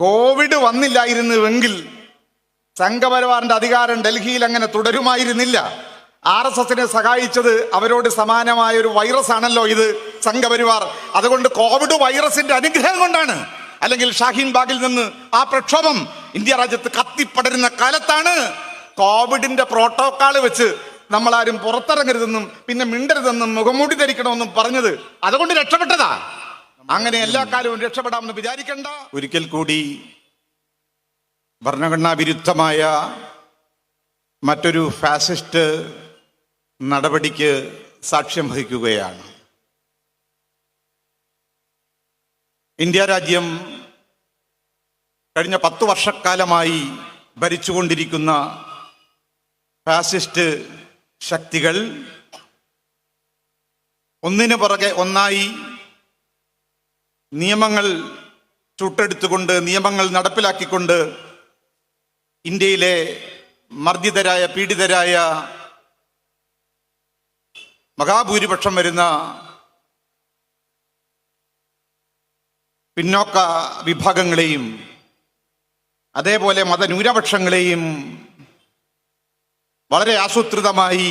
Covid വന്നില്ലായിരുന്നുവെങ്കിൽ സംഘപരിവാറിന്റെ അധികാരം ഡൽഹിയിൽ അങ്ങനെ തുടരുമായിരുന്നില്ല. ആർ എസ് എസിനെ സഹായിച്ചത് അവരോട് സമാനമായ ഒരു വൈറസ് ആണല്ലോ ഇത് സംഘപരിവാർ. അതുകൊണ്ട് കോവിഡ് വൈറസിന്റെ അനുഗ്രഹം കൊണ്ടാണ്. അല്ലെങ്കിൽ ഷാഹിൻ ബാഗിൽ നിന്ന് ആ പ്രക്ഷോഭം ഇന്ത്യ രാജ്യത്ത് കത്തിപ്പടരുന്ന കാലത്താണ്. കോവിഡിന്റെ പ്രോട്ടോക്കോൾ വെച്ച് നമ്മളാരും പുറത്തിറങ്ങരുതെന്നും പിന്നെ മിണ്ടരുതെന്നും മുഖംമൂടി ധരിക്കണമെന്നും പറഞ്ഞത്. അതുകൊണ്ട് രക്ഷപ്പെട്ടതാ. അങ്ങനെ എല്ലാ കാലവും രക്ഷപ്പെടാമെന്ന് വിചാരിക്കണ്ട. ഒരിക്കൽ കൂടി ഭരണഘടനാ വിരുദ്ധമായ മറ്റൊരു ഫാസിസ്റ്റ് നടപടിക്ക് സാക്ഷ്യം വഹിക്കുകയാണ്. ഇന്ത്യ രാജ്യം കഴിഞ്ഞ പത്തു വർഷക്കാലമായി ഭരിച്ചുകൊണ്ടിരിക്കുന്ന ഫാസിസ്റ്റ് ശക്തികൾ ഒന്നിനു പുറകെ ഒന്നായി നിയമങ്ങൾ ചുട്ടെടുത്തുകൊണ്ട് നിയമങ്ങൾ നടപ്പിലാക്കിക്കൊണ്ട് ഇന്ത്യയിലെ മർദ്ദിതരായ പീഡിതരായ മഹാഭൂരിപക്ഷം വരുന്ന പിന്നോക്ക വിഭാഗങ്ങളെയും അതേപോലെ മതന്യൂനപക്ഷങ്ങളെയും വളരെ ആസൂത്രിതമായി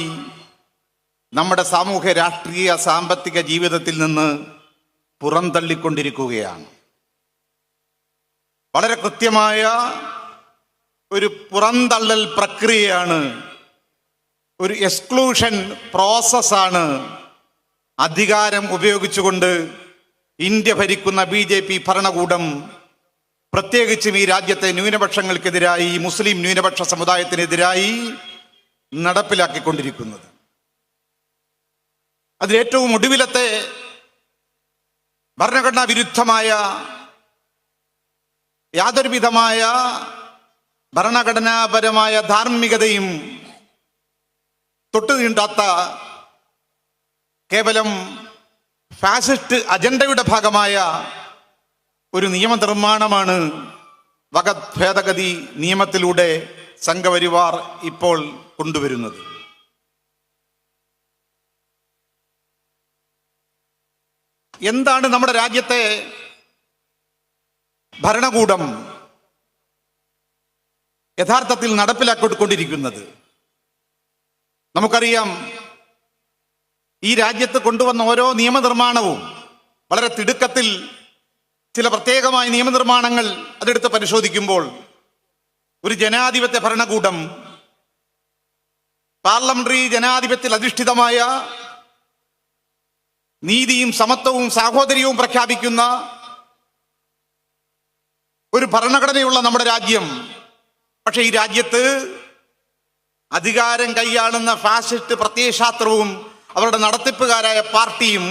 നമ്മുടെ സാമൂഹ്യ രാഷ്ട്രീയ സാമ്പത്തിക ജീവിതത്തിൽ നിന്ന് പുറന്തള്ളിക്കൊണ്ടിരിക്കുകയാണ്. വളരെ കൃത്യമായ ഒരു പുറന്തള്ളൽ പ്രക്രിയയാണ് ഒരു എക്സ്ക്ലൂഷൻ പ്രോസസ്സാണ് അധികാരം ഉപയോഗിച്ചുകൊണ്ട് ഇന്ത്യ ഭരിക്കുന്ന ബി ജെ പി ഭരണകൂടം. പ്രത്യേകിച്ചും ഈ രാജ്യത്തെ ന്യൂനപക്ഷങ്ങൾക്കെതിരായി മുസ്ലിം ന്യൂനപക്ഷ സമുദായത്തിനെതിരായി നടപ്പിലാക്കിക്കൊണ്ടിരിക്കുന്നത്. അതിലേറ്റവും ഒടുവിലത്തെ ഭരണഘടനാ വിരുദ്ധമായ യാതൊരു വിധമായ ഭരണഘടനാപരമായ ധാർമ്മികതയും തൊട്ടു തീണ്ടാത്ത കേവലം ഫാസിസ്റ്റ് അജണ്ടയുടെ ഭാഗമായ ഒരു നിയമനിർമ്മാണമാണ് വകഭേദഗതി ഭേദഗതി നിയമത്തിലൂടെ സംഘപരിവാർ ഇപ്പോൾ കൊണ്ടുവരുന്നത്. എന്താണ് നമ്മുടെ രാജ്യത്തെ ഭരണകൂടം യഥാർത്ഥത്തിൽ നടപ്പിലാക്കിക്കൊണ്ടിരിക്കുന്നത്? നമുക്കറിയാം ഈ രാജ്യത്ത് കൊണ്ടുവന്ന ഓരോ നിയമനിർമ്മാണവും വളരെ തിടുക്കത്തിൽ ചില പ്രത്യേകമായ നിയമനിർമ്മാണങ്ങൾ അതെടുത്ത് പരിശോധിക്കുമ്പോൾ ഒരു ജനാധിപത്യ ഭരണകൂടം പാർലമെന്ററി ജനാധിപത്യത്തിൽ അധിഷ്ഠിതമായ നീതിയും സമത്വവും സാഹോദര്യവും പ്രഖ്യാപിക്കുന്ന ഒരു ഭരണഘടനയുള്ള നമ്മുടെ രാജ്യം. പക്ഷെ ഈ രാജ്യത്ത് അധികാരം കൈയാളുന്ന ഫാസിസ്റ്റ് പ്രത്യയശാസ്ത്രവും അവരുടെ നടത്തിപ്പുകാരായ പാർട്ടിയും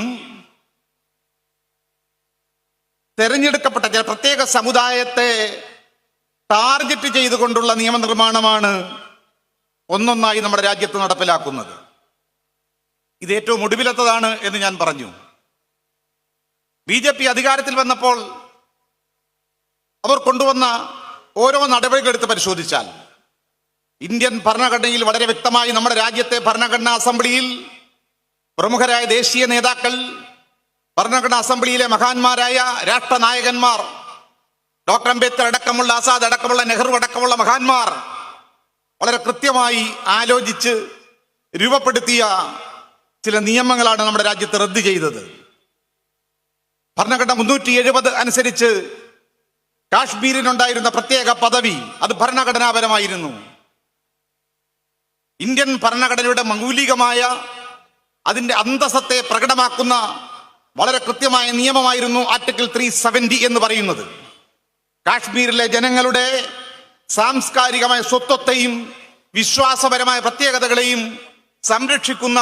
തെരഞ്ഞെടുക്കപ്പെട്ട ചില പ്രത്യേക സമുദായത്തെ ടാർഗറ്റ് ചെയ്തുകൊണ്ടുള്ള നിയമനിർമ്മാണമാണ് ഒന്നൊന്നായി നമ്മുടെ രാജ്യത്ത് നടപ്പിലാക്കുന്നത്. ഇത് ഏറ്റവും ഒടുവിലത്തതാണ് എന്ന് ഞാൻ പറഞ്ഞു. ബി ജെ പി അധികാരത്തിൽ വന്നപ്പോൾ അവർ കൊണ്ടുവന്ന ഓരോ നടപടികൾ എടുത്ത് പരിശോധിച്ചാൽ ഇന്ത്യൻ ഭരണഘടനയിൽ വളരെ വ്യക്തമായി നമ്മുടെ രാജ്യത്തെ ഭരണഘടനാ അസംബ്ലിയിൽ പ്രമുഖരായ ദേശീയ നേതാക്കൾ ഭരണഘടനാ അസംബ്ലിയിലെ മഹാന്മാരായ രാഷ്ട്രനായകന്മാർ ഡോക്ടർ അംബേദ്കർ അടക്കമുള്ള ആസാദ് അടക്കമുള്ള നെഹ്റു അടക്കമുള്ള മഹാന്മാർ വളരെ കൃത്യമായി ആലോചിച്ച് രൂപപ്പെടുത്തിയ ചില നിയമങ്ങളാണ് നമ്മുടെ രാജ്യത്ത് റദ്ദ് ചെയ്തത്. ഭരണഘടന മുന്നൂറ്റി എഴുപത് അനുസരിച്ച് കാശ്മീരിനുണ്ടായിരുന്ന പ്രത്യേക പദവി അത് ഭരണഘടനാപരമായിരുന്നു. ഇന്ത്യൻ ഭരണഘടനയുടെ മൗലികമായ അതിന്റെ അന്തസത്തെ പ്രകടമാക്കുന്ന വളരെ കൃത്യമായ നിയമമായിരുന്നു ആർട്ടിക്കിൾ ത്രീ സെവന്റി എന്ന് പറയുന്നത്. കാശ്മീരിലെ ജനങ്ങളുടെ സാംസ്കാരികമായ സ്വത്വത്തെയും വിശ്വാസപരമായ പ്രത്യേകതകളെയും സംരക്ഷിക്കുന്ന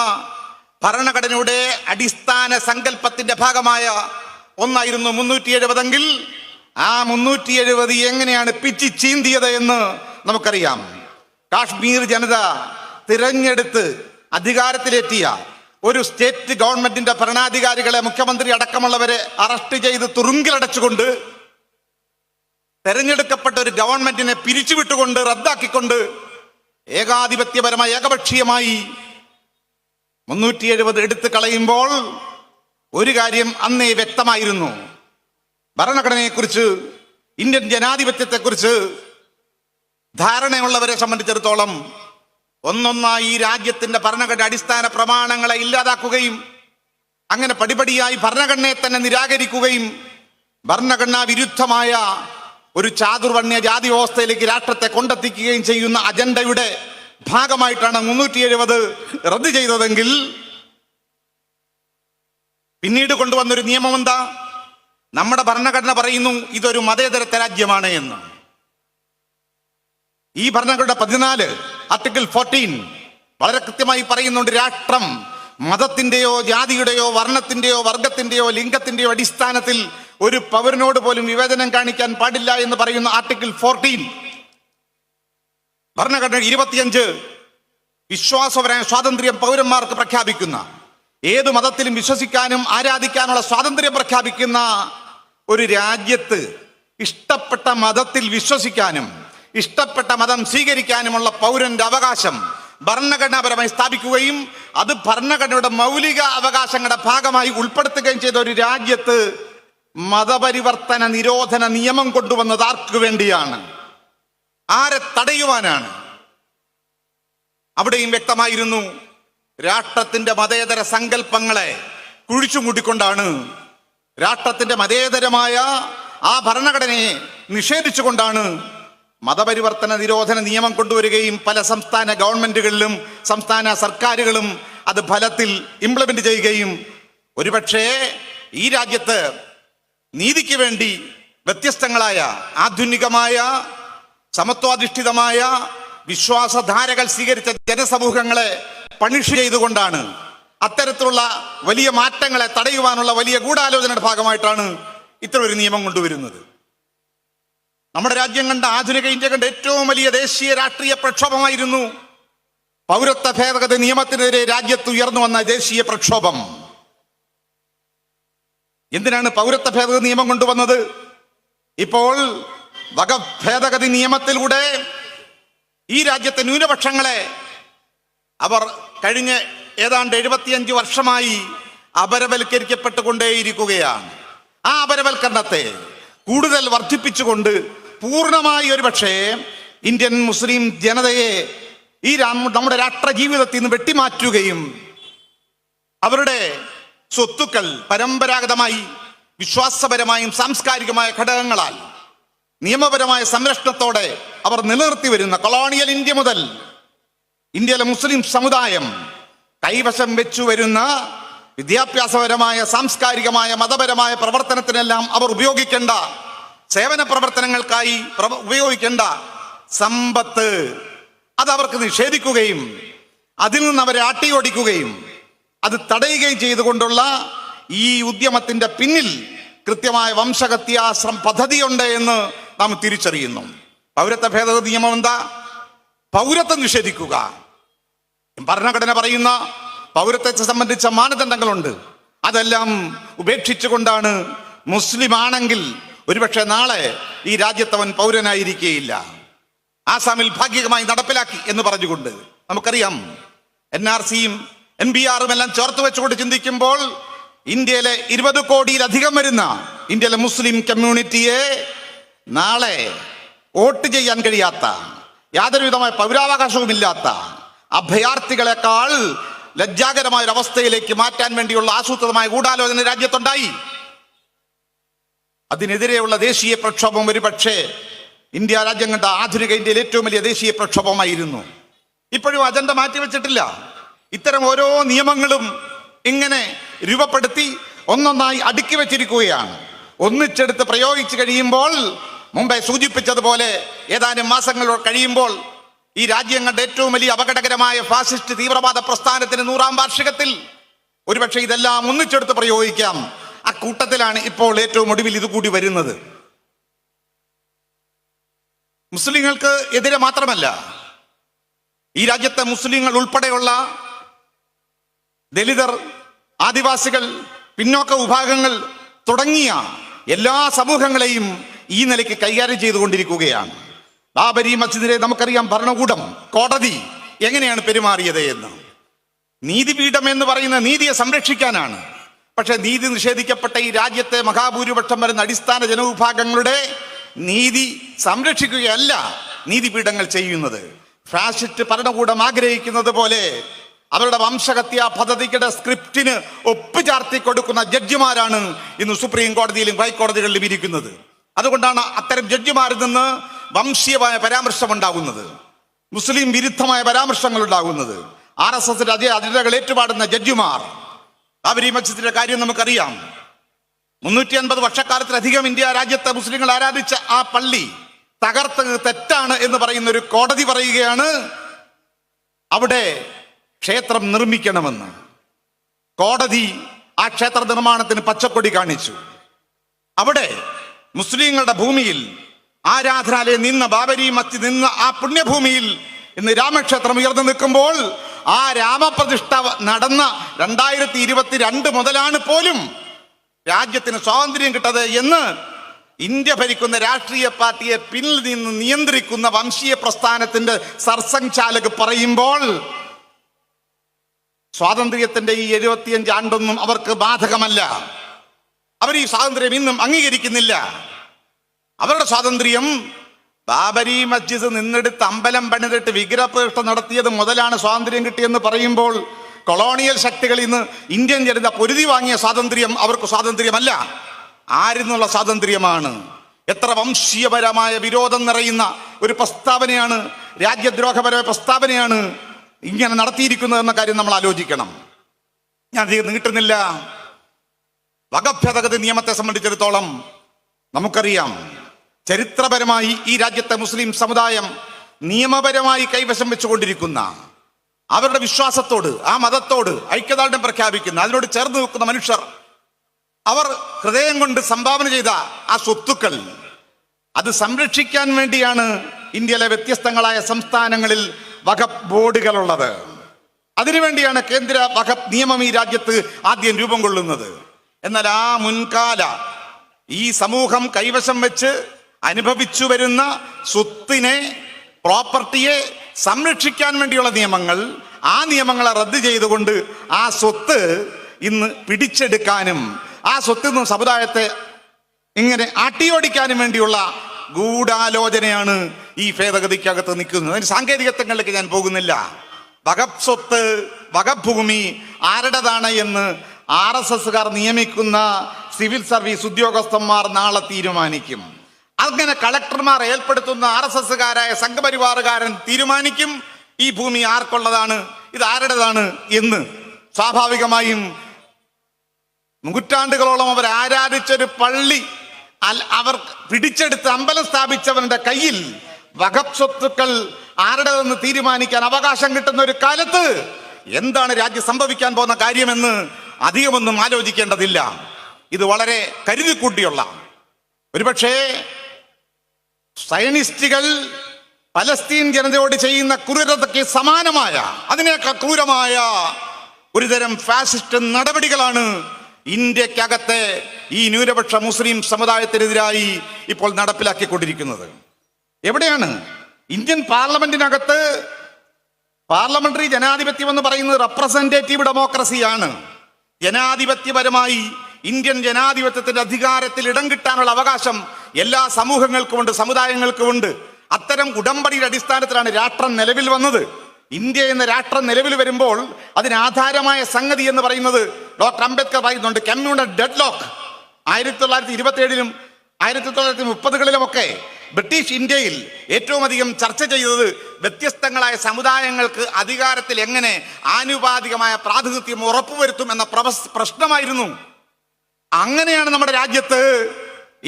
ഭരണഘടനയുടെ അടിസ്ഥാന സങ്കല്പത്തിന്റെ ഭാഗമായ ഒന്നായിരുന്നു മുന്നൂറ്റി എഴുപതെങ്കിൽ ആ മുന്നൂറ്റി എഴുപത് എങ്ങനെയാണ് പിച്ചി ചീന്തിയത് എന്ന് നമുക്കറിയാം. കാശ്മീർ ജനത തിരഞ്ഞെടുത്ത് അധികാരത്തിലെത്തിയ ഒരു സ്റ്റേറ്റ് ഗവൺമെന്റിന്റെ ഭരണാധികാരികളെ മുഖ്യമന്ത്രി അടക്കമുള്ളവരെ അറസ്റ്റ് ചെയ്ത് തുറുങ്കിലടച്ചുകൊണ്ട് തെരഞ്ഞെടുക്കപ്പെട്ട ഒരു ഗവൺമെന്റിനെ പിരിച്ചുവിട്ടുകൊണ്ട് റദ്ദാക്കിക്കൊണ്ട് ഏകാധിപത്യപരമായി ഏകപക്ഷീയമായി മുന്നൂറ്റി എഴുപത് എടുത്തു കളയുമ്പോൾ ഒരു കാര്യം അന്നേ വ്യക്തമായിരുന്നു. ഭരണഘടനയെക്കുറിച്ച് ഇന്ത്യൻ ജനാധിപത്യത്തെക്കുറിച്ച് ധാരണയുള്ളവരെ സംബന്ധിച്ചിടത്തോളം ഒന്നൊന്നായി ഈ രാജ്യത്തിന്റെ ഭരണഘടന അടിസ്ഥാന പ്രമാണങ്ങളെ ഇല്ലാതാക്കുകയും അങ്ങനെ പടിപടിയായി ഭരണഘടനയെ തന്നെ നിരാകരിക്കുകയും ഭരണഘടനാ വിരുദ്ധമായ ഒരു ചാതുർവണ്യ ജാതി വ്യവസ്ഥയിലേക്ക് രാഷ്ട്രത്തെ കൊണ്ടെത്തിക്കുകയും ചെയ്യുന്ന അജണ്ടയുടെ ഭാഗമായിട്ടാണ് മുന്നൂറ്റി എഴുപത് റദ്ദ് ചെയ്തതെങ്കിൽ പിന്നീട് കൊണ്ടുവന്നൊരു നിയമം എന്താ നമ്മുടെ ഭരണഘടന പറയുന്നു ഇതൊരു മതേതര രാജ്യമാണ് എന്ന്. ഈ ഭരണഘടന പതിനാല് ആർട്ടിക്കിൾ ഫോർട്ടീൻ വളരെ കൃത്യമായി പറയുന്നുണ്ട് രാഷ്ട്രം മതത്തിന്റെയോ ജാതിയുടെയോ വർണത്തിന്റെയോ വർഗത്തിന്റെയോ ലിംഗത്തിന്റെയോ അടിസ്ഥാനത്തിൽ ഒരു പൗരനോട് പോലും വിവേചനം കാണിക്കാൻ പാടില്ല എന്ന് പറയുന്ന ആർട്ടിക്കിൾ ഫോർട്ടീൻ ഭരണഘടന ഇരുപത്തിയഞ്ച്. വിശ്വാസപരമായ സ്വാതന്ത്ര്യം പൗരന്മാർക്ക് പ്രഖ്യാപിക്കുന്ന ഏത് മതത്തിലും വിശ്വസിക്കാനും ആരാധിക്കാനുള്ള സ്വാതന്ത്ര്യം പ്രഖ്യാപിക്കുന്ന ഒരു രാജ്യത്ത് ഇഷ്ടപ്പെട്ട മതത്തിൽ വിശ്വസിക്കാനും ഇഷ്ടപ്പെട്ട മതം സ്വീകരിക്കാനുമുള്ള പൗരന്റെ അവകാശം ഭരണഘടനാപരമായി സ്ഥാപിക്കുകയും അത് ഭരണഘടനയുടെ മൗലിക അവകാശങ്ങളുടെ ഭാഗമായി ഉൾപ്പെടുത്തുകയും ചെയ്ത ഒരു രാജ്യത്ത് മതപരിവർത്തന നിരോധന നിയമം കൊണ്ടുവന്നത് ആർക്കു വേണ്ടിയാണ്? ആരെ തടയുവാനാണ്? അവിടെയും വ്യക്തമായിരുന്നു രാഷ്ട്രത്തിന്റെ മതേതര സങ്കല്പങ്ങളെ കുഴിച്ചുമൂട്ടിക്കൊണ്ടാണ് രാഷ്ട്രത്തിന്റെ മതേതരമായ ആ ഭരണഘടനയെ നിഷേധിച്ചുകൊണ്ടാണ് മതപരിവർത്തന നിരോധന നിയമം കൊണ്ടുവരികയും പല സംസ്ഥാന ഗവൺമെന്റുകളിലും സംസ്ഥാന സർക്കാരുകളും അത് ഫലത്തിൽ ഇംപ്ലിമെന്റ് ചെയ്യുകയും ഒരുപക്ഷേ ഈ രാജ്യത്ത് നീതിക്ക് വേണ്ടി വ്യത്യസ്തങ്ങളായ ആധുനികമായ സമത്വാധിഷ്ഠിതമായ വിശ്വാസധാരകൾ സ്വീകരിച്ച ജനസമൂഹങ്ങളെ പണിഷ് ചെയ്തുകൊണ്ടാണ് അത്തരത്തിലുള്ള വലിയ മാറ്റങ്ങളെ തടയുവാനുള്ള വലിയ ഗൂഢാലോചനയുടെ ഭാഗമായിട്ടാണ് ഇത്തരമൊരു നിയമം കൊണ്ടുവരുന്നത്. നമ്മുടെ രാജ്യം കണ്ട ആധുനിക ഇന്ത്യ കണ്ട ഏറ്റവും വലിയ ദേശീയ രാഷ്ട്രീയ പ്രക്ഷോഭമായിരുന്നു പൗരത്വ ഭേദഗതി നിയമത്തിനെതിരെ രാജ്യത്ത് ഉയർന്നു വന്ന ദേശീയ പ്രക്ഷോഭം. എന്തിനാണ് പൗരത്വ ഭേദഗതി നിയമം കൊണ്ടുവന്നത്? ഇപ്പോൾ വക ഭേദഗതി നിയമത്തിലൂടെ ഈ രാജ്യത്തെ ന്യൂനപക്ഷങ്ങളെ അവർ കഴിഞ്ഞ ഏതാണ്ട് എഴുപത്തിയഞ്ച് വർഷമായി അപരവൽക്കരിക്കപ്പെട്ടുകൊണ്ടേയിരിക്കുകയാണ്. ആ അപരവൽക്കരണത്തെ കൂടുതൽ വർദ്ധിപ്പിച്ചുകൊണ്ട് പൂർണമായി ഒരു പക്ഷേ ഇന്ത്യൻ മുസ്ലിം ജനതയെ ഈ നമ്മുടെ രാഷ്ട്ര ജീവിതത്തിൽ നിന്ന് വെട്ടിമാറ്റുകയും അവരുടെ സ്വത്തുക്കൾ പരമ്പരാഗതമായി വിശ്വാസപരമായും സാംസ്കാരികമായ ഘടകങ്ങളാൽ നിയമപരമായ സംരക്ഷണത്തോടെ അവർ നിലനിർത്തി വരുന്ന കൊളോണിയൽ ഇന്ത്യ മുതൽ ഇന്ത്യയിലെ മുസ്ലിം സമുദായം കൈവശം വെച്ചു വരുന്ന വിദ്യാഭ്യാസപരമായ സാംസ്കാരികമായ മതപരമായ പ്രവർത്തനത്തിനെല്ലാം അവർ ഉപയോഗിക്കേണ്ട സേവന പ്രവർത്തനങ്ങൾക്കായി പ്രവ- ഉപയോഗിക്കേണ്ട സമ്പത്ത് അത് അവർക്ക് നിഷേധിക്കുകയും അതിൽ നിന്ന് അവരെ ആട്ടിയോടിക്കുകയും അത് തടയുകയും ചെയ്തുകൊണ്ടുള്ള ഈ ഉദ്യമത്തിന്റെ പിന്നിൽ കൃത്യമായ വംശഹത്യാശ്രം പദ്ധതിയുണ്ട് എന്ന് നാം തിരിച്ചറിയുന്നു. പൗരത്വ ഭേദഗതി നിയമം എന്താ? പൗരത്വം നിഷേധിക്കുക. ഭരണഘടന പറയുന്ന പൗരത്വത്തെ സംബന്ധിച്ച മാനദണ്ഡങ്ങളുണ്ട്. അതെല്ലാം ഉപേക്ഷിച്ചുകൊണ്ടാണ് മുസ്ലിം ആണെങ്കിൽ ഒരുപക്ഷെ നാളെ ഈ രാജ്യത്തവൻ പൗരനായിരിക്കുകയില്ല ആസാമിൽ ഭാഗികമായി നടപ്പിലാക്കി എന്ന് പറഞ്ഞുകൊണ്ട് നമുക്കറിയാം. എൻ ആർ സിയും എൻ ബി ആറും എല്ലാം ചേർത്ത് വെച്ചുകൊണ്ട് ചിന്തിക്കുമ്പോൾ ഇന്ത്യയിലെ ഇരുപത് കോടിയിലധികം വരുന്ന ഇന്ത്യയിലെ മുസ്ലിം കമ്മ്യൂണിറ്റിയെ നാളെ വോട്ട് ചെയ്യാൻ കഴിയാത്ത യാതൊരു വിധമായ പൗരാവകാശവുമില്ലാത്ത അഭയാർത്ഥികളെക്കാൾ ലജ്ജാകരമായ ഒരു അവസ്ഥയിലേക്ക് മാറ്റാൻ വേണ്ടിയുള്ള ആസൂത്രിതമായ ഗൂഢാലോചന രാജ്യത്തുണ്ടായി. അതിനെതിരെയുള്ള ദേശീയ പ്രക്ഷോഭം ഒരു പക്ഷേ ഇന്ത്യ രാജ്യം കണ്ട ആധുനിക ഇന്ത്യയിലെ ഏറ്റവും വലിയ ദേശീയ പ്രക്ഷോഭമായിരുന്നു. ഇപ്പോഴും അജണ്ട മാറ്റിവെച്ചിട്ടില്ല. ഇത്തരം ഓരോ നിയമങ്ങളും ഇങ്ങനെ രൂപപ്പെടുത്തി ഒന്നൊന്നായി അടുക്കി വെച്ചിരിക്കുകയാണ്. ഒന്നിച്ചെടുത്ത് പ്രയോഗിച്ചു കഴിയുമ്പോൾ മുമ്പേ സൂചിപ്പിച്ചതുപോലെ ഏതാനും മാസങ്ങൾ കഴിയുമ്പോൾ ഈ രാജ്യങ്ങളുടെ ഏറ്റവും വലിയ അപകടകരമായ ഫാസിസ്റ്റ് തീവ്രവാദ പ്രസ്ഥാനത്തിന് നൂറാം വാർഷികത്തിൽ ഒരുപക്ഷെ ഇതെല്ലാം ഒന്നിച്ചെടുത്ത് പ്രയോഗിക്കാം. ആ കൂട്ടത്തിലാണ് ഇപ്പോൾ ഏറ്റവും ഒടുവിൽ ഇത് കൂടി വരുന്നത്. മുസ്ലിങ്ങൾക്ക് എതിരെ മാത്രമല്ല ഈ രാജ്യത്തെ മുസ്ലിങ്ങൾ ഉൾപ്പെടെയുള്ള ദലിതർ ആദിവാസികൾ പിന്നോക്ക വിഭാഗങ്ങൾ തുടങ്ങിയ എല്ലാ സമൂഹങ്ങളെയും ഈ നിലയ്ക്ക് കൈകാര്യം ചെയ്തുകൊണ്ടിരിക്കുകയാണ്. ബാബരി മസ്ജിദിനെ നമുക്കറിയാം ഭരണകൂടം കോടതി എങ്ങനെയാണ് പെരുമാറിയത് എന്ന്. നീതിപീഠം എന്ന് പറയുന്ന നീതിയെ സംരക്ഷിക്കാനാണ്. പക്ഷെ നീതി നിഷേധിക്കപ്പെട്ട ഈ രാജ്യത്തെ മഹാഭൂരിപക്ഷം വരുന്ന അടിസ്ഥാന ജനവിഭാഗങ്ങളുടെ നീതി സംരക്ഷിക്കുകയല്ല നീതിപീഠങ്ങൾ ചെയ്യുന്നത്. ഫാസിസ്റ്റ് ഭരണകൂടം ആഗ്രഹിക്കുന്നത് പോലെ അവരുടെ വംശഹത്യാ പദ്ധതിയുടെ സ്ക്രിപ്റ്റിന് ഒപ്പുചാർത്തി കൊടുക്കുന്ന ജഡ്ജിമാരാണ് ഇന്ന് സുപ്രീം കോടതിയിലും ഹൈക്കോടതികളിലും ഇരിക്കുന്നത്. അതുകൊണ്ടാണ് അത്തരം ജഡ്ജിമാരിൽ നിന്ന് വംശീയമായ പരാമർശം ഉണ്ടാകുന്നത് മുസ്ലിം വിരുദ്ധമായ പരാമർശങ്ങൾ ഉണ്ടാകുന്നത് ആർ എസ് എസിന്റെ അതേ അതിരുകൾ ഏറ്റുപാടുന്ന ജഡ്ജിമാർ. ബാബരി മസ്ജിദിന്റെ കാര്യം നമുക്കറിയാം. മുന്നൂറ്റി അൻപത് വർഷക്കാലത്തിലധികം ഇന്ത്യ രാജ്യത്തെ മുസ്ലിങ്ങൾ ആരാധിച്ച ആ പള്ളി തകർത്ത് തെറ്റാണ് എന്ന് പറയുന്ന ഒരു കോടതി പറയുകയാണ്. അവിടെ ക്ഷേത്രം നിർമ്മിക്കണമെന്ന്. കോടതി ആ ക്ഷേത്ര നിർമ്മാണത്തിന് പച്ചക്കൊടി കാണിച്ചു. അവിടെ മുസ്ലിങ്ങളുടെ ഭൂമിയിൽ ആരാധനാലയം നിന്ന ബാബരി മത്തി നിന്ന ആ പുണ്യഭൂമിയിൽ ഇന്ന് രാമക്ഷേത്രം ഉയർന്നു നിൽക്കുമ്പോൾ ആ രാമപ്രതിഷ്ഠ നടന്ന രണ്ടായിരത്തി ഇരുപത്തി രണ്ട് മുതലാണ് പോലും രാജ്യത്തിന് സ്വാതന്ത്ര്യം കിട്ടത് എന്ന് ഇന്ത്യ ഭരിക്കുന്ന രാഷ്ട്രീയ പാർട്ടിയെ പിന്നിൽ നിന്ന് നിയന്ത്രിക്കുന്ന വംശീയ പ്രസ്ഥാനത്തിന്റെ സർസംഘാലക് പറയുമ്പോൾ സ്വാതന്ത്ര്യത്തിന്റെ ഈ എഴുപത്തിയഞ്ച് ആണ്ടൊന്നും അവർക്ക് ബാധകമല്ല. അവർ ഈ സ്വാതന്ത്ര്യം ഇന്നും അംഗീകരിക്കുന്നില്ല. അവരുടെ സ്വാതന്ത്ര്യം ബാബരി മസ്ജിദ് നിന്നെടുത്ത് അമ്പലം പണിതിട്ട് വിഗ്രഹപ്രതിഷ്ഠ നടത്തിയത് മുതലാണ് സ്വാതന്ത്ര്യം കിട്ടിയെന്ന് പറയുമ്പോൾ കൊളോണിയൽ ശക്തികൾ ഇന്ന് ഇന്ത്യൻ ജനത പൊരുതി വാങ്ങിയ സ്വാതന്ത്ര്യം അവർക്ക് സ്വാതന്ത്ര്യമല്ല. ആരിന്നുള്ള സ്വാതന്ത്ര്യമാണ്? എത്ര വംശീയപരമായ വിരോധം നിറയുന്ന ഒരു പ്രസ്താവനയാണ് രാജ്യദ്രോഹപരമായ പ്രസ്താവനയാണ് ഇങ്ങനെ നടത്തിയിരിക്കുന്നത് എന്ന കാര്യം നമ്മൾ ആലോചിക്കണം. ഞാൻ നീട്ടുന്നില്ല. വകഭേദഗതി നിയമത്തെ സംബന്ധിച്ചിടത്തോളം നമുക്കറിയാം ചരിത്രപരമായി ഈ രാജ്യത്തെ മുസ്ലിം സമുദായം നിയമപരമായി കൈവശം വെച്ചുകൊണ്ടിരിക്കുന്ന അവരുടെ വിശ്വാസത്തോട് ആ മതത്തോട് ഐക്യദാർഢ്യം പ്രഖ്യാപിക്കുന്ന അതിനോട് ചേർന്ന് നിൽക്കുന്ന മനുഷ്യർ അവർ ഹൃദയം കൊണ്ട് സംഭാവന ചെയ്ത ആ സ്വത്തുക്കൾ അത് സംരക്ഷിക്കാൻ വേണ്ടിയാണ് ഇന്ത്യയിലെ വ്യത്യസ്തങ്ങളായ സംസ്ഥാനങ്ങളിൽ വഖഫ് ബോർഡുകളുള്ളത്. അതിനുവേണ്ടിയാണ് കേന്ദ്ര വഖഫ് നിയമം ഈ രാജ്യത്ത് ആദ്യം രൂപം കൊള്ളുന്നത്. എന്നാൽ ആ മുൻകാല ഈ സമൂഹം കൈവശം വെച്ച് അനുഭവിച്ചു വരുന്ന സ്വത്തിനെ പ്രോപ്പർട്ടിയെ സംരക്ഷിക്കാൻ വേണ്ടിയുള്ള നിയമങ്ങൾ ആ നിയമങ്ങളെ റദ്ദ് ചെയ്തുകൊണ്ട് ആ സ്വത്ത് ഇന്ന് പിടിച്ചെടുക്കാനും ആ സ്വത്തിൽ നിന്ന് സമുദായത്തെ ഇങ്ങനെ അട്ടിയോടിക്കാനും വേണ്ടിയുള്ള ഗൂഢാലോചനയാണ് ഈ ഭേദഗതിക്കകത്ത് നിൽക്കുന്നത്. അതിന് സാങ്കേതികത്വങ്ങളിലേക്ക് ഞാൻ പോകുന്നില്ല. വകഫ് സ്വത്ത് വകഫ് ഭൂമി ആരുടേതാണ് എന്ന് ആർ എസ് എസ്സുകാർ നിയമിക്കുന്ന സിവിൽ സർവീസ് ഉദ്യോഗസ്ഥന്മാർ നാളെ തീരുമാനിക്കും. അങ്ങനെ കളക്ടർമാർ ഏർപ്പെടുത്തുന്ന ആർ എസ് എസ്സുകാരായ സംഘപരിവാറുകാരൻ തീരുമാനിക്കും. ഈ ഭൂമി ആർക്കുള്ളതാണ് ഇത് ആരുടേതാണ് എന്ന്. സ്വാഭാവികമായും നൂറ്റാണ്ടുകളോളം അവർ ആരാധിച്ചൊരു പള്ളി അവർ പിടിച്ചെടുത്ത് അമ്പലം സ്ഥാപിച്ചവരുടെ കയ്യിൽ വകഫ് സ്വത്തുക്കൾ ആരുടേതെന്ന് തീരുമാനിക്കാൻ അവകാശം കിട്ടുന്ന ഒരു കാലത്ത് എന്താണ് രാജ്യം സംഭവിക്കാൻ പോകുന്ന കാര്യമെന്ന് അധികമൊന്നും ആലോചിക്കേണ്ടതില്ല. ഇത് വളരെ കരുതിക്കൂട്ടിയുള്ള. ഒരുപക്ഷേ സയനിസ്റ്റുകൾ പലസ്തീൻ ജനതയോട് ചെയ്യുന്ന ക്രൂരതയ്ക്ക് സമാനമായ അതിനേക്കാൾ ക്രൂരമായ ഒരുതരം ഫാസിസ്റ്റ് നടപടികളാണ് ഇന്ത്യക്കകത്തെ ഈ ന്യൂനപക്ഷ മുസ്ലിം സമുദായത്തിനെതിരായി ഇപ്പോൾ നടപ്പിലാക്കിക്കൊണ്ടിരിക്കുന്നത്. എവിടെയാണ്? ഇന്ത്യൻ പാർലമെന്റിനകത്ത് പാർലമെന്ററി ജനാധിപത്യം എന്ന് പറയുന്നത് റെപ്രസെന്റേറ്റീവ് ഡെമോക്രസിയാണ് ജനാധിപത്യപരമായി ഇന്ത്യൻ ജനാധിപത്യത്തിന്റെ അധികാരത്തിൽ ഇടം കിട്ടാനുള്ള അവകാശം എല്ലാ സമൂഹങ്ങൾക്കുമുണ്ട് സമുദായങ്ങൾക്കുമുണ്ട്. അത്തരം ഉടമ്പടിയുടെ അടിസ്ഥാനത്തിലാണ് രാഷ്ട്രം നിലവിൽ വന്നത്. ഇന്ത്യ എന്ന രാഷ്ട്രം നിലവിൽ വരുമ്പോൾ അതിനാധാരമായ സംഗതി എന്ന് പറയുന്നത് ഡോക്ടർ അംബേദ്കർ പറയുന്നുണ്ട് കമ്മ്യൂണൽ ഡെഡ് ലോക്ക് ആയിരത്തി തൊള്ളായിരത്തി ഇരുപത്തി ഏഴിലും ആയിരത്തി തൊള്ളായിരത്തി മുപ്പതുകളിലുമൊക്കെ ബ്രിട്ടീഷ് ഇന്ത്യയിൽ ഏറ്റവും അധികം ചർച്ച ചെയ്തത് വ്യത്യസ്തങ്ങളായ സമുദായങ്ങൾക്ക് അധികാരത്തിൽ എങ്ങനെ ആനുപാതികമായ പ്രാതിനിധ്യം ഉറപ്പുവരുത്തും എന്ന പ്രശ്നമായിരുന്നു. അങ്ങനെയാണ് നമ്മുടെ രാജ്യത്ത്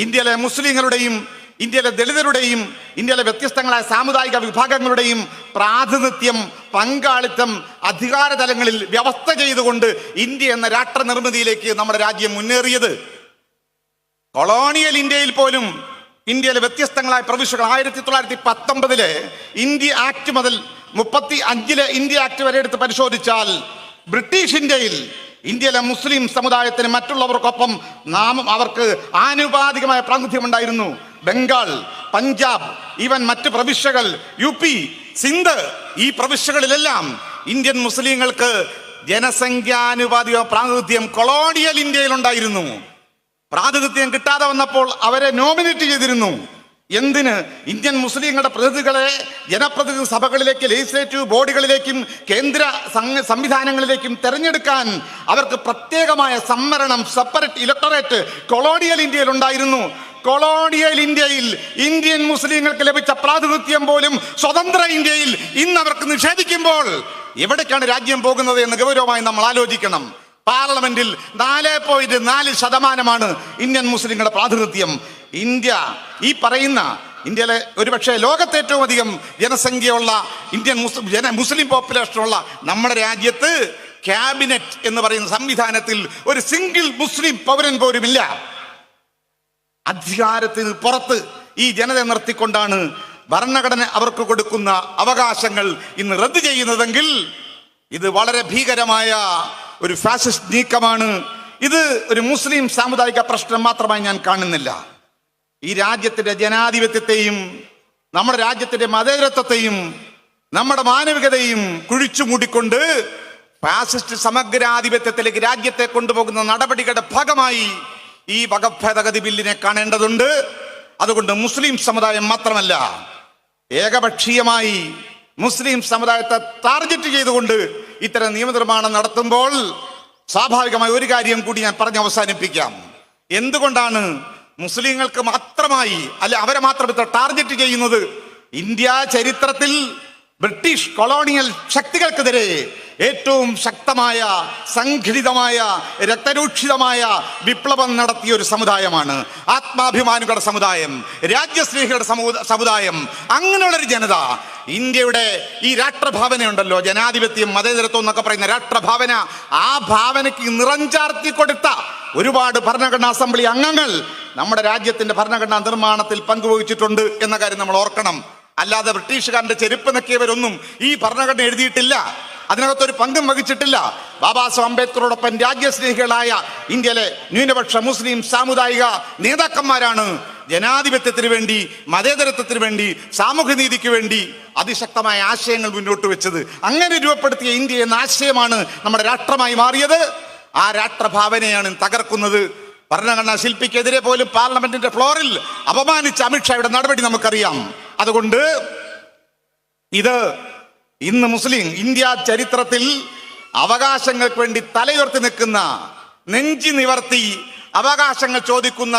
ഇന്ത്യയിലെ മുസ്ലിങ്ങളുടെയും ഇന്ത്യയിലെ ദളിതരുടെയും ഇന്ത്യയിലെ വ്യത്യസ്തങ്ങളായ സാമുദായിക വിഭാഗങ്ങളുടെയും പ്രാതിനിധ്യം പങ്കാളിത്തം അധികാര തലങ്ങളിൽ വ്യവസ്ഥ ചെയ്തുകൊണ്ട് ഇന്ത്യ എന്ന രാഷ്ട്ര നിർമ്മിതിയിലേക്ക് നമ്മുടെ രാജ്യം മുന്നേറിയത്. കൊളോണിയൽ ഇന്ത്യയിൽ പോലും ഇന്ത്യയിലെ വ്യത്യസ്തങ്ങളായ പ്രവിശ്യകൾ. ആയിരത്തി തൊള്ളായിരത്തി പത്തൊമ്പതിലെ ഇന്ത്യ ആക്ട് മുതൽ മുപ്പത്തി അഞ്ചിലെ ഇന്ത്യ ആക്ട് വരെ എടുത്ത് പരിശോധിച്ചാൽ ബ്രിട്ടീഷ് ഇന്ത്യയിൽ ഇന്ത്യയിലെ മുസ്ലിം സമുദായത്തിന് മറ്റുള്ളവർക്കൊപ്പം നാമം അവർക്ക് ആനുപാതികമായ പ്രാതിനിധ്യം ഉണ്ടായിരുന്നു ബംഗാൾ പഞ്ചാബ് ഈവൻ മറ്റ് പ്രവിശ്യകൾ യു പി സിന്ധ് ഈ പ്രവിശ്യകളിലെല്ലാം ഇന്ത്യൻ മുസ്ലിങ്ങൾക്ക് ജനസംഖ്യാനുപാതിക പ്രാതിനിധ്യം കൊളോണിയൽ ഇന്ത്യയിൽ ഉണ്ടായിരുന്നു. പ്രാതിനിധ്യം കിട്ടാതെ വന്നപ്പോൾ അവരെ നോമിനേറ്റ് ചെയ്തിരുന്നു. എന്തിന്? ഇന്ത്യൻ മുസ്ലിങ്ങളുടെ പ്രതിനിധികളെ ജനപ്രതിനിധി സഭകളിലേക്ക് ലെജിസ്ലേറ്റീവ് ബോഡികളിലേക്കും കേന്ദ്ര സംവിധാനങ്ങളിലേക്കും തെരഞ്ഞെടുക്കാൻ അവർക്ക് പ്രത്യേകമായ സംവരണം സെപ്പറേറ്റ് ഇലക്ടറേറ്റ് കൊളോണിയൽ ഇന്ത്യയിൽ ഉണ്ടായിരുന്നു. കൊളോണിയൽ ഇന്ത്യയിൽ ഇന്ത്യൻ മുസ്ലിങ്ങൾക്ക് ലഭിച്ച പ്രാതിനിധ്യം പോലും സ്വതന്ത്ര ഇന്ത്യയിൽ ഇന്ന് അവർക്ക് നിഷേധിക്കുമ്പോൾ എവിടേക്കാണ് രാജ്യം പോകുന്നത് എന്ന് ഗൗരവമായി നമ്മൾ ആലോചിക്കണം. പാർലമെന്റിൽ നാല് പോയിന്റ് നാല് ശതമാനമാണ് ഇന്ത്യൻ മുസ്ലിങ്ങളുടെ പ്രാതിനിധ്യം. ഇന്ത്യ ഈ പറയുന്ന ഇന്ത്യയിലെ ഒരുപക്ഷെ ലോകത്തെ ഏറ്റവും അധികം ജനസംഖ്യയുള്ള ഇന്ത്യൻ മുസ്ലിം ജന മുസ്ലിം പോപ്പുലേഷനുള്ള നമ്മുടെ രാജ്യത്ത് ക്യാബിനറ്റ് എന്ന് പറയുന്ന സംവിധാനത്തിൽ ഒരു സിംഗിൾ മുസ്ലിം പൗരൻ പോലുമില്ല. അധികാരത്തിന് പുറത്ത് ഈ ജനത നിർത്തിക്കൊണ്ടാണ് ഭരണഘടന അവർക്ക് കൊടുക്കുന്ന അവകാശങ്ങൾ ഇന്ന് റദ്ദു ചെയ്യുന്നതെങ്കിൽ ഇത് വളരെ ഭീകരമായ ഒരു ഫാസിസ്റ്റ് നീക്കമാണ്. ഇത് ഒരു മുസ്ലിം സാമുദായിക പ്രശ്നം മാത്രമായി ഞാൻ കാണുന്നില്ല. ഈ രാജ്യത്തിന്റെ ജനാധിപത്യത്തെയും നമ്മുടെ രാജ്യത്തിന്റെ മതേതരത്വത്തെയും നമ്മുടെ മാനവികതയും കുഴിച്ചു മൂടിക്കൊണ്ട് ഫാസിസ്റ്റ് സമഗ്രാധിപത്യത്തിലേക്ക് രാജ്യത്തെ കൊണ്ടുപോകുന്ന നടപടികളുടെ ഭാഗമായി ഈ വകഭേദഗതി ബില്ലിനെ കാണേണ്ടതുണ്ട്. അതുകൊണ്ട് മുസ്ലിം സമുദായം മാത്രമല്ല ഏകപക്ഷീയമായി മുസ്ലിം സമുദായത്തെ ടാർഗറ്റ് ചെയ്തുകൊണ്ട് ഇത്തരം നിയമനിർമ്മാണം നടത്തുമ്പോൾ സ്വാഭാവികമായി ഒരു കാര്യം കൂടി ഞാൻ പറഞ്ഞ് അവസാനിപ്പിക്കാം. എന്തുകൊണ്ടാണ് മുസ്ലിങ്ങൾക്ക് മാത്രമായി അല്ല അവരെ മാത്രം ഇത്ര ടാർഗറ്റ് ചെയ്യുന്നത്? ഇന്ത്യ ചരിത്രത്തിൽ ബ്രിട്ടീഷ് കൊളോണിയൽ ശക്തികൾക്കെതിരെ ഏറ്റവും ശക്തമായ സംഘടിതമായ രക്തരൂക്ഷിതമായ വിപ്ലവം നടത്തിയ ഒരു സമുദായമാണ് ആത്മാഭിമാനികളുടെ സമുദായം രാജ്യസ്നേഹികളുടെ സമൂ- സമുദായം. അങ്ങനെയുള്ള ഒരു ജനത ഇന്ത്യയുടെ ഈ രാഷ്ട്രഭാവന ഉണ്ടല്ലോ ജനാധിപത്യം മതേതരത്വം എന്നൊക്കെ പറയുന്ന രാഷ്ട്രഭാവന ആ ഭാവനയ്ക്ക് നിറഞ്ചാർത്തി കൊടുത്ത ഒരുപാട് ഭരണഘടനാ അസംബ്ലി അംഗങ്ങൾ നമ്മുടെ രാജ്യത്തിന്റെ ഭരണഘടനാ നിർമ്മാണത്തിൽ പങ്കുവഹിച്ചിട്ടുണ്ട് എന്ന കാര്യം നമ്മൾ ഓർക്കണം. അല്ലാതെ ബ്രിട്ടീഷുകാരന്റെ ചെരുപ്പ് നക്കിയവരൊന്നും ഈ ഭരണഘടന എഴുതിയിട്ടില്ല. അതിനകത്തൊരു പങ്കും വഹിച്ചിട്ടില്ല. ബാബാ സാഹ് അംബേദ്കറോടൊപ്പം രാജ്യസ്നേഹികളായ ഇന്ത്യയിലെ ന്യൂനപക്ഷ മുസ്ലിം സാമുദായിക നേതാക്കന്മാരാണ്. ജനാധിപത്യത്തിന് വേണ്ടി മതേതരത്വത്തിന് വേണ്ടി സാമൂഹ്യനീതിക്ക് വേണ്ടി അതിശക്തമായ ആശയങ്ങൾ മുന്നോട്ട് വെച്ചത്. അങ്ങനെ രൂപപ്പെടുത്തിയ ഇന്ത്യ എന്ന ആശയമാണ് നമ്മുടെ രാഷ്ട്രമായി മാറിയത്. ആ രാഷ്ട്രഭാവനയാണ് തകർക്കുന്നത്. ഭരണഘടനാ ശില്പിക്കെതിരെ പോലും പാർലമെന്റിന്റെ ഫ്ലോറിൽ അപമാനിച്ച അമിത്ഷായുടെ നടപടി നമുക്കറിയാം. അതുകൊണ്ട് ഇത് ഇന്ന് മുസ്ലിം ഇന്ത്യ ചരിത്രത്തിൽ അവകാശങ്ങൾക്ക് വേണ്ടി തലയുയർത്തി നിൽക്കുന്ന നെഞ്ചി നിവർത്തി അവകാശങ്ങൾ ചോദിക്കുന്ന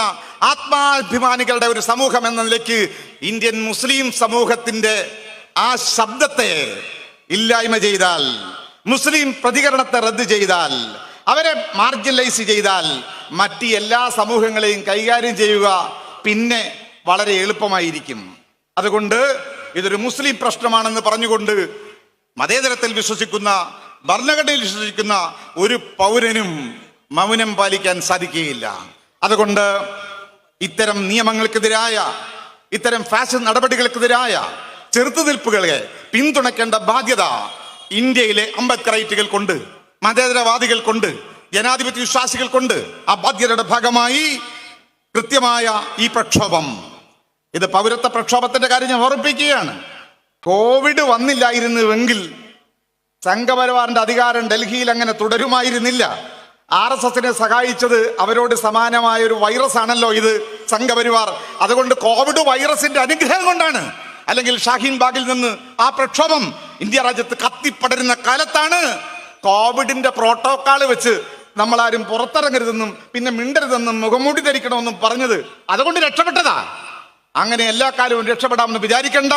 ആത്മാഭിമാനികളുടെ ഒരു സമൂഹം എന്ന നിലയ്ക്ക് ഇന്ത്യൻ മുസ്ലിം സമൂഹത്തിന്റെ ആ ശബ്ദത്തെ ഇല്ലായ്മ ചെയ്താൽ മുസ്ലിം പ്രതികരണത്തെ റദ്ദ് ചെയ്താൽ അവരെ മാർജിനലൈസ് ചെയ്താൽ മറ്റ് എല്ലാ സമൂഹങ്ങളെയും കൈകാര്യം ചെയ്യുക പിന്നെ വളരെ എളുപ്പമായിരിക്കും. അതുകൊണ്ട് ഇതൊരു മുസ്ലിം പ്രശ്നമാണെന്ന് പറഞ്ഞുകൊണ്ട് മതേതരത്തിൽ വിശ്വസിക്കുന്ന ഭരണഘടനയിൽ വിശ്വസിക്കുന്ന ഒരു പൗരനും മൗനം പാലിക്കാൻ സാധിക്കുകയില്ല. അതുകൊണ്ട് ഇത്തരം നിയമങ്ങൾക്കെതിരായ ഇത്തരം ഫാഷൻ നടപടികൾക്കെതിരായ ചെറുത്തുനിൽപ്പുകളെ പിന്തുണയ്ക്കേണ്ട ബാധ്യത ഇന്ത്യയിലെ അംബേദ്കറൈറ്റുകൾ കൊണ്ട് മതേതരവാദികൾ കൊണ്ട് ജനാധിപത്യ വിശ്വാസികൾക്കുണ്ട് ആ ബാധ്യതയുടെ ഭാഗമായി കൃത്യമായ ഈ പ്രക്ഷോഭം. ഇത് പൗരത്വ പ്രക്ഷോഭത്തിന്റെ കാര്യം ഞാൻ ഓർമ്മിപ്പിക്കുകയാണ്. കോവിഡ് വന്നില്ലായിരുന്നുവെങ്കിൽ സംഘപരിവാറിന്റെ അധികാരം ഡൽഹിയിൽ അങ്ങനെ തുടരുമായിരുന്നില്ല. ആർ എസ് എസിനെ സഹായിച്ചത് അവരോട് സമാനമായ ഒരു വൈറസ് ആണല്ലോ ഇത് സംഘപരിവാർ. അതുകൊണ്ട് കോവിഡ് വൈറസിന്റെ അനുഗ്രഹം കൊണ്ടാണ്. അല്ലെങ്കിൽ ഷാഹീൻ ബാഗിൽ നിന്ന് ആ പ്രക്ഷോഭം ഇന്ത്യ രാജ്യത്ത് കത്തിപ്പടരുന്ന കാലത്താണ്. കോവിഡിന്റെ പ്രോട്ടോക്കാൾ വെച്ച് നമ്മളാരും പുറത്തിറങ്ങരുതെന്നും പിന്നെ മിണ്ടരുതെന്നും മുഖംമൂടി ധരിക്കണമെന്നും പറഞ്ഞത് അതുകൊണ്ട് രക്ഷപ്പെട്ടതാ. അങ്ങനെ എല്ലാ കാലവും രക്ഷപ്പെടാമെന്ന് വിചാരിക്കണ്ട.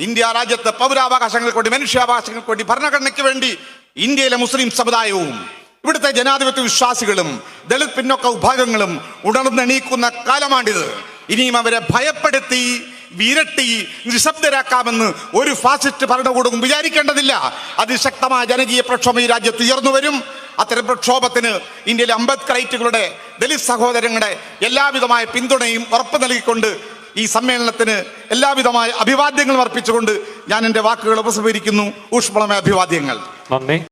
ഇന്ത്യ രാജ്യത്ത് പൗരാവകാശങ്ങൾക്ക് വേണ്ടി മനുഷ്യാവകാശങ്ങൾക്ക് വേണ്ടി ഭരണഘടനയ്ക്ക് വേണ്ടി ഇന്ത്യയിലെ മുസ്ലിം സമുദായവും ഇവിടുത്തെ ജനാധിപത്യ വിശ്വാസികളും ദളിത് പിന്നോക്ക വിഭാഗങ്ങളും ഉണർന്നെണീക്കുന്ന കാലമാണിത്. ഇനിയും അവരെ ഭയപ്പെടുത്തി വിരട്ടി നിശബ്ദരാക്കാമെന്ന് ഒരു ഫാസിസ്റ്റ് ഭരണകൂടവും വിചാരിക്കേണ്ടതില്ല. അതിശക്തമായ ജനകീയ പ്രക്ഷോഭം ഈ രാജ്യത്ത് ഉയർന്നു വരും. അത്തരം പ്രക്ഷോഭത്തിന് ഇന്ത്യയിലെ അംബേദ്കറൈറ്റുകളുടെ ദളിത് സഹോദരങ്ങളുടെ എല്ലാവിധമായ പിന്തുണയും ഉറപ്പു നൽകിക്കൊണ്ട് ഈ സമ്മേളനത്തിന് എല്ലാവിധമായ അഭിവാദ്യങ്ങളും അർപ്പിച്ചുകൊണ്ട് ഞാൻ എന്റെ വാക്കുകൾ ഉപസംഹരിക്കുന്നു. ഊഷ്മളമായ അഭിവാദ്യങ്ങൾ. നന്ദി.